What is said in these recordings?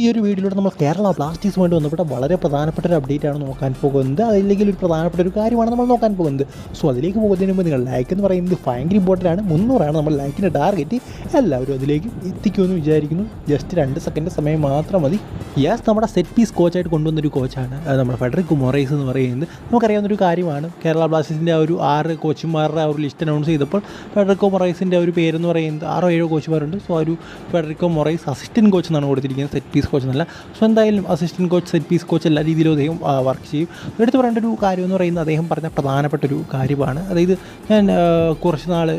ഈ ഒരു വീഡിയോയിലൂടെ നമ്മൾ കേരള ബ്ലാസ്റ്റേഴ്സുമായിട്ട് ബന്ധപ്പെട്ട വളരെ പ്രധാനപ്പെട്ട ഒരു അപ്ഡേറ്റ് ആണ് നോക്കാൻ പോകുന്നത്. അതില്ലെങ്കിൽ ഒരു പ്രധാനപ്പെട്ട ഒരു കാര്യമാണ് നമ്മൾ നോക്കാൻ പോകുന്നത്. സോ അതിലേക്ക് പോകുന്നതിന് മുമ്പ് നിങ്ങൾ ലൈക്ക് എന്ന് പറയുന്നത് ഭയങ്കര ഇമ്പോർട്ടന്റ് ആണ്. മുന്നൂറാണ് നമ്മൾ ലൈക്കിന്റെ ടാർഗറ്റ് എല്ലാവരും അതിലേക്ക് എത്തിക്കുമെന്ന് വിചാരിക്കുന്നു. ജസ്റ്റ് രണ്ട് സെക്കൻഡ് സമയം മാത്രം മതി. യെസ് നമ്മുടെ സെറ്റ് പീസ് കോച്ചായിട്ട് കൊണ്ടുവന്നൊരു കോച്ചാണ് അത് നമ്മുടെ ഫെഡറിക് മൊറൈസ് എന്ന് പറയുന്നത്. നമുക്കറിയാവുന്ന ഒരു കാര്യമാണ്. കേരള ബ്ലാസ്റ്റേഴ്സിന്റെ ആ ഒരു ആറ് കോച്ചുമാരുടെ ആ ഒരു ലിസ്റ്റ് അനൗൺസ് ചെയ്തപ്പോൾ ഫെഡറിക്കോ മൊറൈസിന്റെ ഒരു പേരെന്ന് പറയുന്നത് ആറോ ഏഴോ കോച്ചുമാരുണ്ട് സോ ആ ഒരു ഫെഡറിക്കോ മൊറൈസ് അസിസ്റ്റന്റ് കോച്ച് എന്നാണ് കൊടുത്തിരിക്കുന്നത് സെറ്റ് പീസ് കോച്ച് എന്നല്ല. സോ എന്തായാലും assistant coach set piece coach എല്ലാ രീതിയിലും അദ്ദേഹം വർക്ക് ചെയ്യും. എടുത്തു പറയേണ്ട ഒരു കാര്യം എന്ന് പറയുന്നത് അദ്ദേഹം പറഞ്ഞ പ്രധാനപ്പെട്ട ഒരു കാര്യമാണ്. അതായത് ഞാൻ കുറച്ച് നാൾ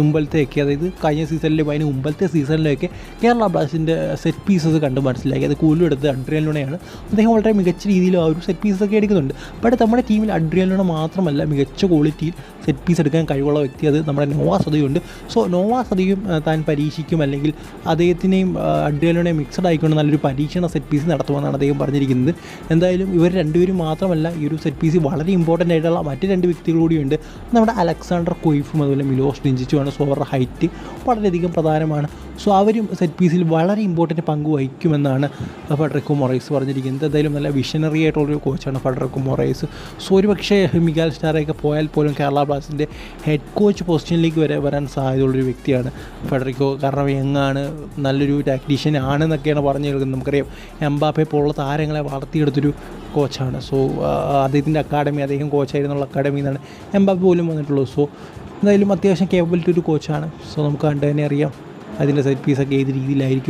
മുമ്പലത്തെയൊക്കെ അതായത് കഴിഞ്ഞ സീസണിലും അതിന് മുമ്പലത്തെ സീസണിലൊക്കെ കേരള ബ്ലാസ്റ്റിന്റെ സെറ്റ് പീസസ് കണ്ട് മനസ്സിലാക്കി. അത് കൂടുതലും എടുത്ത് അഡ്രിയൽ ലുണയാണ്. അദ്ദേഹം വളരെ മികച്ച രീതിയിൽ ആ ഒരു സെറ്റ് പീസൊക്കെ എടുക്കുന്നുണ്ട്. ബട്ട് നമ്മുടെ ടീമിൽ അഡ്രിയൽ ലുണ മാത്രമല്ല മികച്ച ക്വാളിറ്റിയിൽ സെറ്റ് പീസ് എടുക്കാൻ കഴിവുള്ള വ്യക്തി അത് നമ്മുടെ നോവാ സദയുണ്ട് സോ നോവാ സദയും താൻ പരീക്ഷിക്കും അല്ലെങ്കിൽ അദ്ദേഹത്തിനെയും അഡ്രിയലോനെയും മിക്സഡ് ആയിക്കൊണ്ട് നല്ലൊരു പരീക്ഷണ സെറ്റ് പീസ് നടത്തുമെന്നാണ് അദ്ദേഹം പറഞ്ഞിരിക്കുന്നത്. എന്തായാലും ഇവർ രണ്ടുപേരും മാത്രമല്ല ഈ ഒരു സെറ്റ് പീസ് വളരെ ഇമ്പോർട്ടന്റ് ആയിട്ടുള്ള മറ്റ് രണ്ട് വ്യക്തികൾ കൂടിയുണ്ട്. നമ്മുടെ അലക്സാണ്ടർ കൊയ്ഫും അതുപോലെ മിലോസ് ഡിഞ്ചിച്ചുമാണ് സോ അവരുടെ ഹൈറ്റ് വളരെയധികം പ്രധാനമാണ്. സോ അവരും സെറ്റ് പീസിൽ വളരെ ഇമ്പോർട്ടന്റ് പങ്ക് വഹിക്കുമെന്നാണ് ഫെഡറിക്കോ മൊറൈസ് പറഞ്ഞിരിക്കുന്നത്. എന്തായാലും നല്ല വിഷനറി ആയിട്ടുള്ളൊരു കോച്ചാണ് ഫെഡറിക്കോ മൊറൈസ്. സോ ഒരു പക്ഷേ മിഗാൽ സ്റ്റാറൊക്കെ പോയാൽ പോലും കേരള ബ്ലാസ്റ്റിന്റെ ഹെഡ് കോച്ച് പൊസിഷനിലേക്ക് വരെ വരാൻ സാധ്യതയുള്ളൊരു വ്യക്തിയാണ് ഫെഡറിക്കോ. കാരണം യങ്ങാണ് നല്ലൊരു ടാക്ടീഷ്യൻ ആണെന്നൊക്കെയാണ് പറഞ്ഞു കേൾക്കുന്നത്. നമുക്കറിയാം എംബാപ്പെ പോലുള്ള താരങ്ങളെ വളർത്തിയെടുത്തൊരു കോച്ചാണ് സോ അദ്ദേഹത്തിന്റെ അക്കാഡമി അദ്ദേഹം കോച്ചായിരുന്നുള്ള അക്കാഡമിയിൽ നിന്നാണ് എംബാപ്പെ പോലും വന്നിട്ടുള്ളത്. സോ എന്തായാലും അത്യാവശ്യം കേപ്പബിലിറ്റി ഒരു കോച്ചാണ് സോ നമുക്ക് കണ്ടു തന്നെ അറിയാം. അതിന്റെ സെറ്റ് പീസൊക്കെ ഏത് രീതിയിലായിരിക്കും